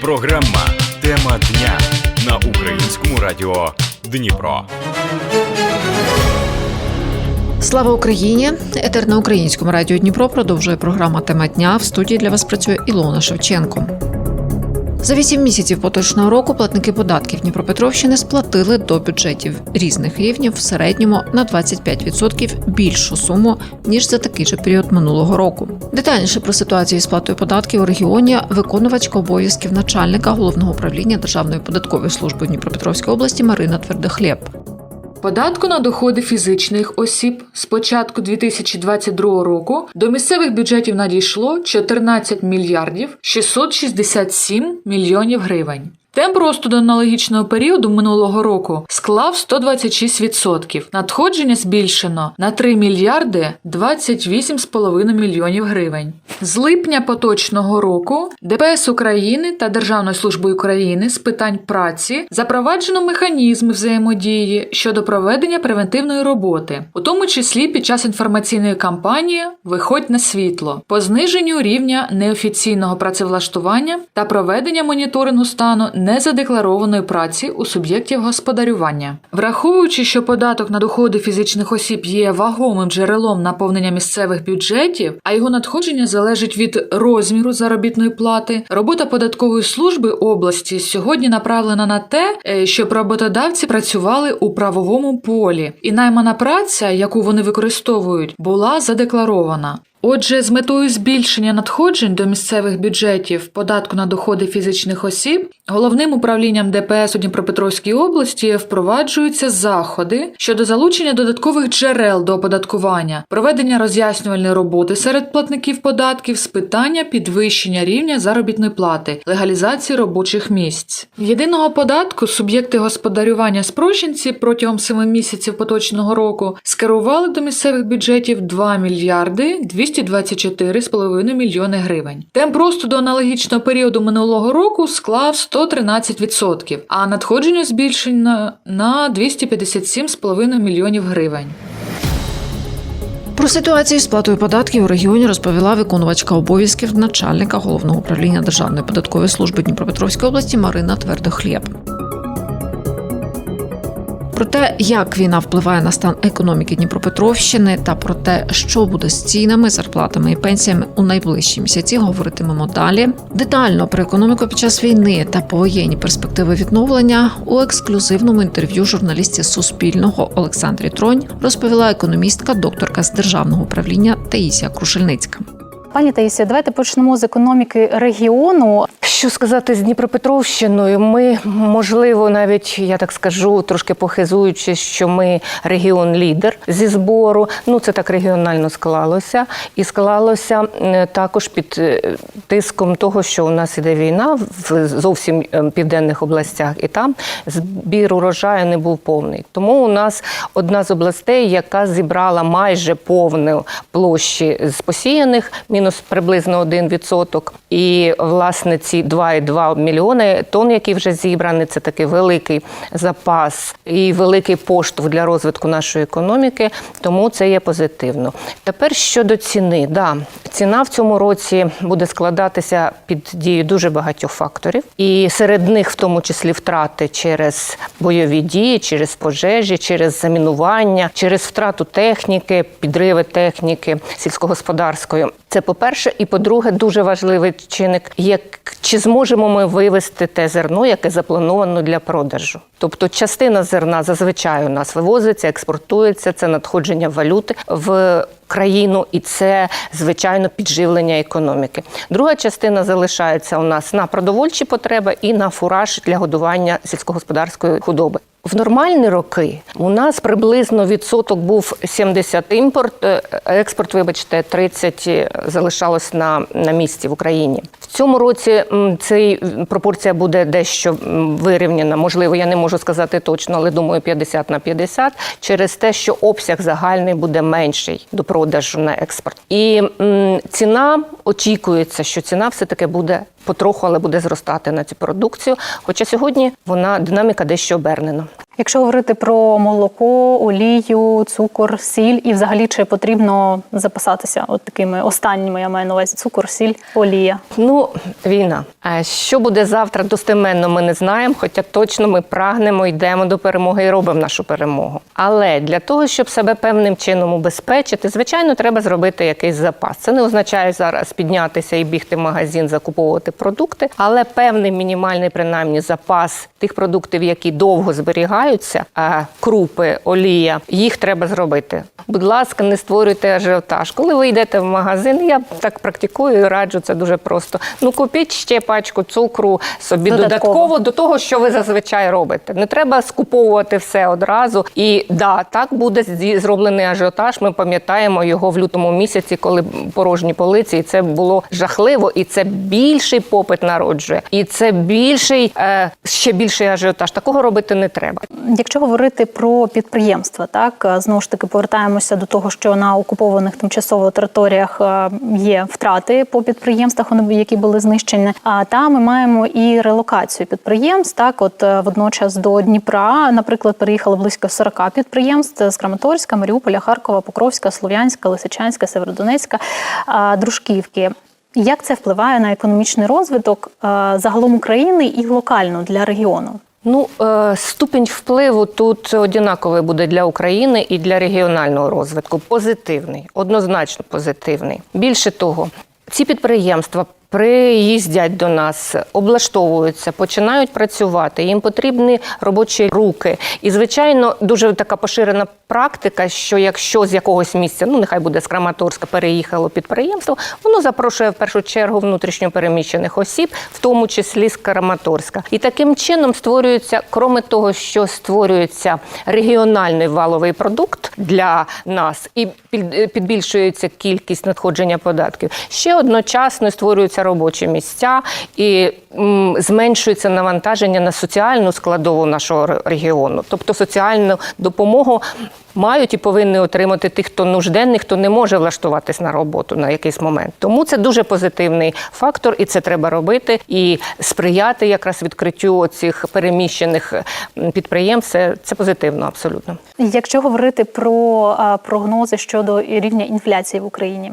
Програма Тема дня на українському радіо Дніпро. Слава Україні! Етер на українському радіо Дніпро продовжує програма Тема дня. В студії для вас працює Ілона Шевченко. За вісім місяців поточного року платники податків Дніпропетровщини сплатили до бюджетів різних рівнів в середньому на 25% більшу суму ніж за такий же період минулого року. Детальніше про ситуацію з сплатою податків у регіоні виконувачка обов'язків начальника головного управління Державної податкової служби Дніпропетровської області Марина Твердохлєб. Податку на доходи фізичних осіб з початку 2022 року до місцевих бюджетів надійшло 14 мільярдів 667 мільйонів гривень. Темп росту до аналогічного періоду минулого року склав 126%. Надходження збільшено на 3 мільярди 28,5 мільйонів гривень. З липня поточного року ДПС України та Державною службою України з питань праці запроваджено механізми взаємодії щодо проведення превентивної роботи, у тому числі під час інформаційної кампанії Виходь на світло по зниженню рівня неофіційного працевлаштування та проведення моніторингу стану незадекларованої праці у суб'єктів господарювання, враховуючи, що податок на доходи фізичних осіб є вагомим джерелом наповнення місцевих бюджетів, а його надходження залежить від розміру заробітної плати. Робота податкової служби області сьогодні направлена на те, е, щоб роботодавці працювали у правовому полі, і наймана праця, яку вони використовують, була задекларована. Отже, з метою збільшення надходжень до місцевих бюджетів податку на доходи фізичних осіб головним управлінням ДПС у Дніпропетровській області впроваджуються заходи щодо залучення додаткових джерел до оподаткування, проведення роз'яснювальної роботи серед платників податків з питання підвищення рівня заробітної плати, легалізації робочих місць. Єдиного податку суб'єкти господарювання спрощенці протягом 7 місяців поточного року скерували до місцевих бюджетів 2 мільярди 224,5 мільйони гривень. Темп росту до аналогічного періоду минулого року склав 113%, а надходження збільшено на 257,5 мільйонів гривень. Про ситуацію з сплатою податків у регіоні розповіла виконувачка обов'язків начальника головного управління Державної податкової служби Дніпропетровської області Марина Твердохлєб. Про те, як війна впливає на стан економіки Дніпропетровщини, та про те, що буде з цінами, зарплатами і пенсіями у найближчі місяці, говоритимемо далі. Детально про економіку під час війни та повоєнні перспективи відновлення у ексклюзивному інтерв'ю журналістів Суспільного Олександрі Тронь розповіла економістка, докторка з державного управління Таїсія Крушельницька. Пані Таїсія, давайте почнемо з економіки регіону. Що сказати з Дніпропетровщиною? Ми, можливо, навіть я так скажу, трошки похизуючи, що ми регіон-лідер зі збору. Ну це так регіонально склалося, і склалося також під е, тиском того, що у нас іде війна в зовсім е, південних областях, і там збір урожаю не був повний. Тому у нас одна з областей, яка зібрала майже повну площі з посіяних, мінус приблизно 1%. І власне ці 2,2 мільйони тонн, які вже зібрані, це такий великий запас і великий поштовх для розвитку нашої економіки. Тому це є позитивно. Тепер щодо ціни, да, ціна в цьому році буде складатися під дією дуже багатьох факторів, і серед них, в тому числі, втрати через бойові дії, через пожежі, через замінування, через втрату техніки, підриви техніки сільськогосподарської. Це по-перше, і по-друге, дуже важливий чинник, як чи зможемо ми вивести те зерно, яке заплановано для продажу. Тобто частина зерна зазвичай у нас вивозиться, експортується, це надходження валюти в країну, і це звичайно підживлення економіки. Друга частина залишається у нас на продовольчі потреби і на фураж для годування сільськогосподарської худоби. В нормальні роки у нас приблизно відсоток був 70 імпорт, е, експорт, вибачте, 30 залишалось на, на місці в Україні. В цьому році цей пропорція буде дещо вирівняна. Можливо, я не можу сказати точно, але думаю, 50 на 50, через те, що обсяг загальний буде менший до продажу на експорт. І ціна очікується, що ціна все таки буде потроху, але буде зростати на цю продукцію. Хоча сьогодні вона динаміка дещо обернена. Якщо говорити про молоко, олію, цукор, сіль, і взагалі чи потрібно запасатися от такими останніми, я маю на увазі цукор, сіль, олія. Ну, війна. Що буде завтра достеменно, ми не знаємо, хоча точно ми прагнемо, йдемо до перемоги і робимо нашу перемогу. Але для того, щоб себе певним чином убезпечити, звичайно, треба зробити якийсь запас. Це не означає зараз піднятися і бігти в магазин, закуповувати продукти, але певний мінімальний, принаймні, запас тих продуктів, які довго зберігаються, а крупи, олія, їх треба зробити. Будь ласка, не створюйте ажіотаж. Коли ви йдете в магазин, я так практикую і раджу це дуже просто. Ну купіть ще пачку цукру собі Додатково. додатково до того, що ви зазвичай робите. Не треба скуповувати все одразу. І да, так буде зроблений ажіотаж. Ми пам'ятаємо його в лютому місяці, коли порожні полиці, і це було жахливо. І це більший попит народжує, і це більший е, ще більший ажіотаж. Такого робити не треба. Якщо говорити про підприємства, так е, знову ж таки повертаємося до того, що на окупованих тимчасово територіях е, є втрати по підприємствах, які були знищені. А там ми маємо і релокацію підприємств. Так, от е, водночас до Дніпра, наприклад, переїхало близько 40 підприємств з Краматорська, Маріуполя, Харкова, Покровська, Слов'янська, Лисичанська, Северодонецька, Дружківки. Як це впливає на економічний розвиток загалом України і локально для регіону? Ну, е, ступінь впливу тут однаковий буде для України і для регіонального розвитку. Позитивний, однозначно позитивний. Більше того, ці підприємства приїздять до нас, облаштовуються, починають працювати. Їм потрібні робочі руки. І, звичайно, дуже така поширена практика, що якщо з якогось місця, ну нехай буде з Краматорська, переїхало підприємство, воно запрошує в першу чергу внутрішньо переміщених осіб, в тому числі з Краматорська. І таким чином створюється, кроме того, що створюється регіональний валовий продукт для нас і під- підбільшується кількість надходження податків. Ще одночасно створюються робочі місця і зменшується навантаження на соціальну складову нашого регіону, тобто соціальну допомогу. Мають і повинні отримати тих, хто нужденний, хто не може влаштуватись на роботу на якийсь момент. Тому це дуже позитивний фактор, і це треба робити. І сприяти якраз відкриттю цих переміщених підприємств. Це, це позитивно, абсолютно. Якщо говорити про прогнози щодо рівня інфляції в Україні,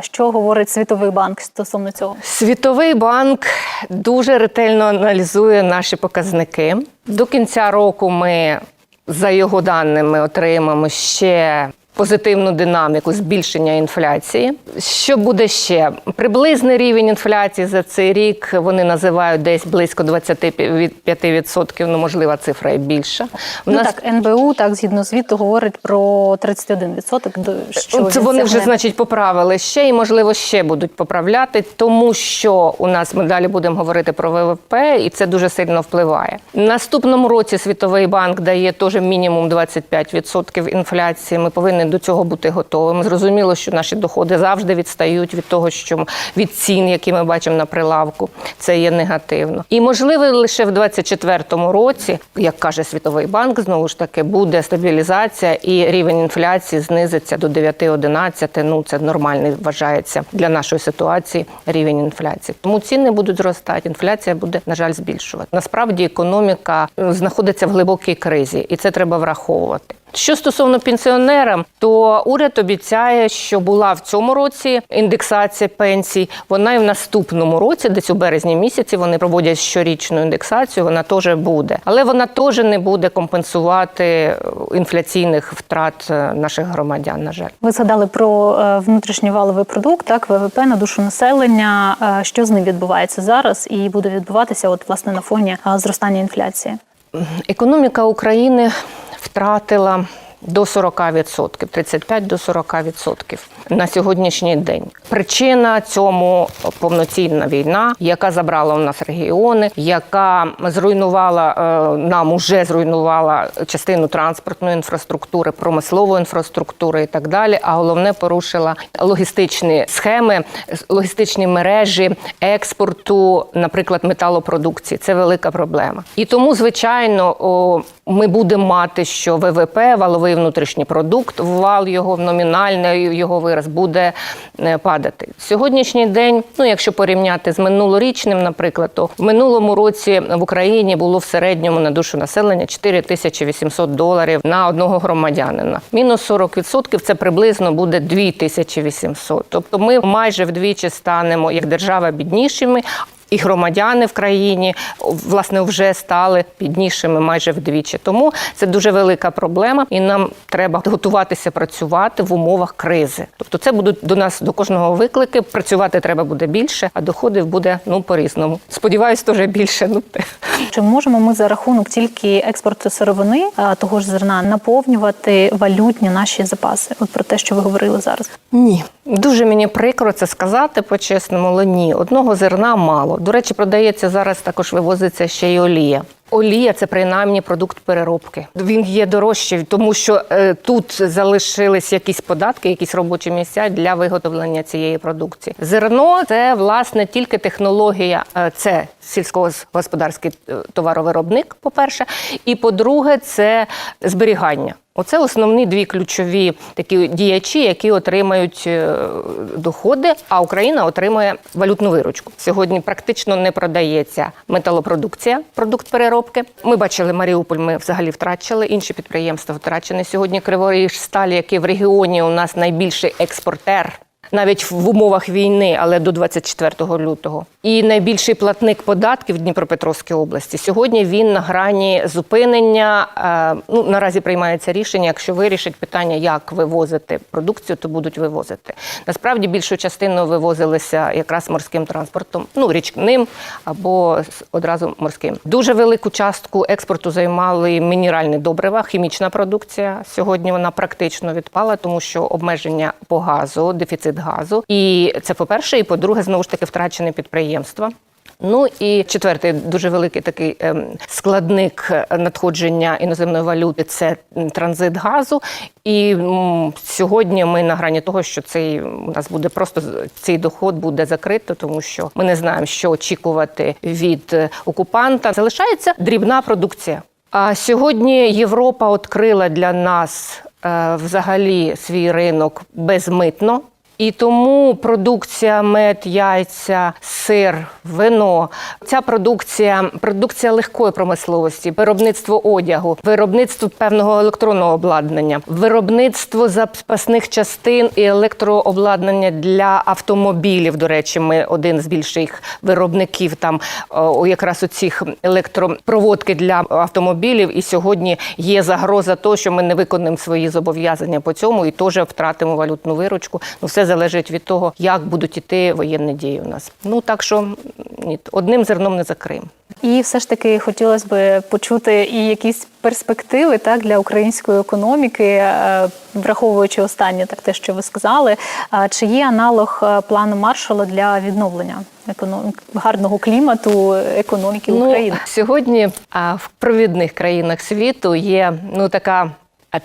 що говорить Світовий банк стосовно цього? Світовий банк дуже ретельно аналізує наші показники. До кінця року ми, за його даними, отримаємо ще. Позитивну динаміку збільшення інфляції. Що буде ще? Приблизний рівень інфляції за цей рік вони називають десь близько 25%, ну можлива цифра і більша. В Ну так, НБУ, так згідно звіту, говорить про 31%. до- Що Ну, Це вони вже, значить, поправили ще і, можливо, ще будуть поправляти, тому що у нас ми далі будемо говорити про ВВП, і це дуже сильно впливає. Наступному році Світовий банк дає теж мінімум 25% інфляції. Ми повинні до цього бути готовими. Зрозуміло, що наші доходи завжди відстають від того, що від цін, які ми бачимо на прилавку. Це є негативно. І можливо, лише в 2024 році, як каже Світовий банк, знову ж таки буде стабілізація і рівень інфляції знизиться до 9-11. Ну це нормальний вважається для нашої ситуації рівень інфляції. Тому ціни будуть зростати. Інфляція буде на жаль збільшувати. Насправді економіка знаходиться в глибокій кризі, і це треба враховувати. Що стосовно пенсіонерам, то уряд обіцяє, що була в цьому році індексація пенсій. Вона і в наступному році, десь у березні місяці, вони проводять щорічну індексацію. Вона теж буде, але вона теж не буде компенсувати е, інфляційних втрат е, наших громадян. На жаль. Ви згадали про е, внутрішній валовий продукт, так ВВП на душу населення. Що з ним відбувається зараз і буде відбуватися, от власне на фоні зростання інфляції? Економіка України втратила до 40%, 35 до 40% на сьогоднішній день. Причина цьому повноцінна війна, яка забрала у нас регіони, яка зруйнувала е, нам уже зруйнувала частину транспортної інфраструктури, промислової інфраструктури і так далі. А головне порушила логістичні схеми, логістичні мережі експорту, наприклад, металопродукції. Це велика проблема. І тому, звичайно, ми будемо мати, що ВВП, валовий внутрішній продукт, вал його в номінальний його вираз вираз буде е, падати. Сьогоднішній день, ну якщо порівняти з минулорічним, наприклад, то в минулому році в Україні було в середньому на душу населення 4800 доларів на одного громадянина. Мінус 40% це приблизно буде 2800. Тобто ми майже вдвічі станемо як держава біднішими. І громадяни в країні власне вже стали біднішими майже вдвічі. Тому це дуже велика проблема, і нам треба готуватися працювати в умовах кризи. Тобто, це будуть до нас до кожного виклики. Працювати треба буде більше, а доходів буде ну по різному. Сподіваюсь, теж більше. Ну те. Чи можемо ми за рахунок тільки експорту сировини того ж зерна наповнювати валютні наші запаси? От про те, що ви говорили зараз. Ні. Дуже мені прикро це сказати по-чесному, але ні. Одного зерна мало. До речі, продається зараз також вивозиться ще й олія. Олія це принаймні продукт переробки. Він є дорожчий, тому що е, тут залишились якісь податки, якісь робочі місця для виготовлення цієї продукції. Зерно це власне тільки технологія, е, це сільськогосподарський е, товаровиробник, по-перше, і по-друге, це зберігання. Оце основні дві ключові такі діячі, які отримають е, доходи, а Україна отримує валютну виручку. Сьогодні практично не продається металопродукція, продукт переробки. Ми бачили Маріуполь, ми взагалі втрачали. Інші підприємства втрачені. Сьогодні Криворіжсталь, який в регіоні у нас найбільший експортер. Навіть в умовах війни, але до 24 лютого, і найбільший платник податків в Дніпропетровській області. Сьогодні він на грані зупинення. Е, Ну наразі приймається рішення. Якщо вирішить питання, як вивозити продукцію, то будуть вивозити. Насправді більшу частину вивозилися якраз морським транспортом, ну річним або одразу морським. Дуже велику частку експорту займали мінеральні добрива, хімічна продукція. Сьогодні вона практично відпала, тому що обмеження по газу, дефіцит газу. І це по-перше, і по-друге, знову ж таки втрачені підприємства. Ну і четвертий дуже великий такий ем, складник е, надходження іноземної валюти це транзит газу. І сьогодні ми на грані того, що цей у нас буде просто цей доход буде закрито, тому що ми не знаємо, що очікувати від е, окупанта. Залишається дрібна продукція. А сьогодні Європа відкрила для нас е, взагалі свій ринок безмитно. І тому продукція мед, яйця, сир, вино. Ця продукція продукція легкої промисловості, виробництво одягу, виробництво певного електронного обладнання, виробництво запасних частин і електрообладнання для автомобілів. До речі, ми один з більших виробників там якраз у цих електропроводки для автомобілів. І сьогодні є загроза того, що ми не виконаємо свої зобов'язання по цьому і теж втратимо валютну виручку. Ну все залежить від того, як будуть іти воєнні дії у нас. Ну так що ні, одним зерном не закриємо. І все ж таки хотілося б почути і якісь перспективи так для української економіки, е, враховуючи останнє, так те, що ви сказали. Чи є аналог е, плану Маршала для відновлення економ... гарного клімату економіки України? Ну, сьогодні а, в провідних країнах світу є ну така.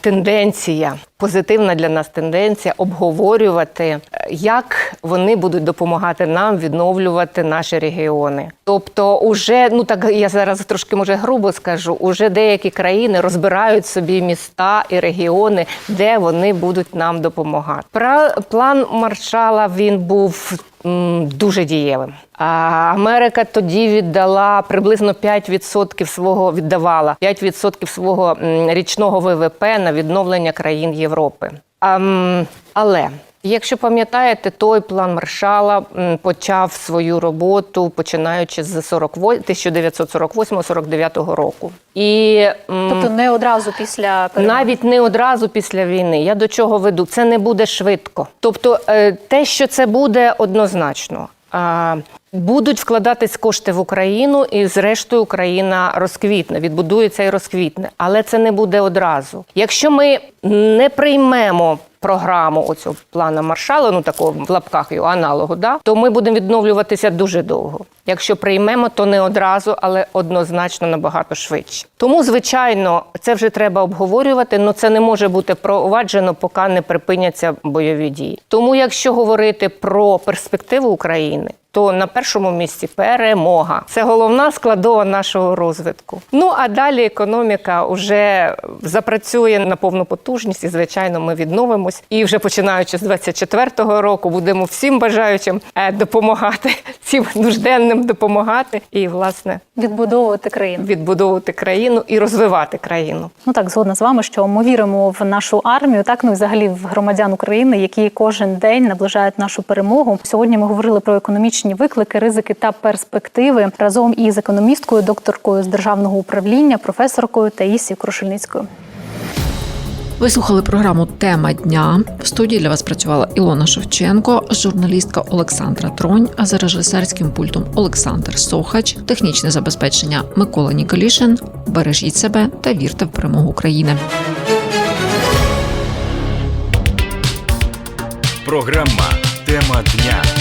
Тенденція, позитивна для нас тенденція обговорювати, е, як вони будуть допомагати нам відновлювати наші регіони. Тобто, уже ну так я зараз трошки може грубо скажу, уже деякі країни розбирають собі міста і регіони, де вони будуть нам допомагати. План Маршала він був дуже дієвим. А Америка тоді віддала приблизно 5% свого віддавала 5% свого річного ВВП на відновлення країн Європи. Ам, але Якщо пам'ятаєте, той план Маршала почав свою роботу починаючи з 1948-49 року. І Тобто не одразу після перемоги? навіть не одразу після війни. Я до чого веду? Це не буде швидко. Тобто, е, те, що це буде однозначно. Будуть вкладатись кошти в Україну, і зрештою Україна розквітне, відбудується і розквітне. Але це не буде одразу. Якщо ми не приймемо програму оцього плана Маршала, ну такого в лапках його аналогу, да, то ми будемо відновлюватися дуже довго. Якщо приймемо, то не одразу, але однозначно набагато швидше. Тому, звичайно, це вже треба обговорювати, але це не може бути проваджено, поки не припиняться бойові дії. Тому, якщо говорити про перспективу України, то на першому місці перемога. Це головна складова нашого розвитку. Ну а далі економіка вже запрацює на повну потужність, і звичайно, ми відновимось. І вже починаючи з 24-го року, будемо всім бажаючим е, допомагати, всім нужденним допомагати і власне Відбудовувати країну. відбудовувати країну і розвивати країну. Ну так, згодна з вами, що ми віримо в нашу армію, так ну і взагалі в громадян України, які кожен день наближають нашу перемогу. Сьогодні ми говорили про економічні виклики, ризики та перспективи разом із економісткою, докторкою з державного управління, професоркою Таїсією Крушельницькою. Ви слухали програму Тема дня. В студії для вас працювала Ілона Шевченко, журналістка Олександра Тронь, а за режисерським пультом Олександр Сохач, технічне забезпечення Микола Ніколішин. Бережіть себе та вірте в перемогу України. Програма Тема дня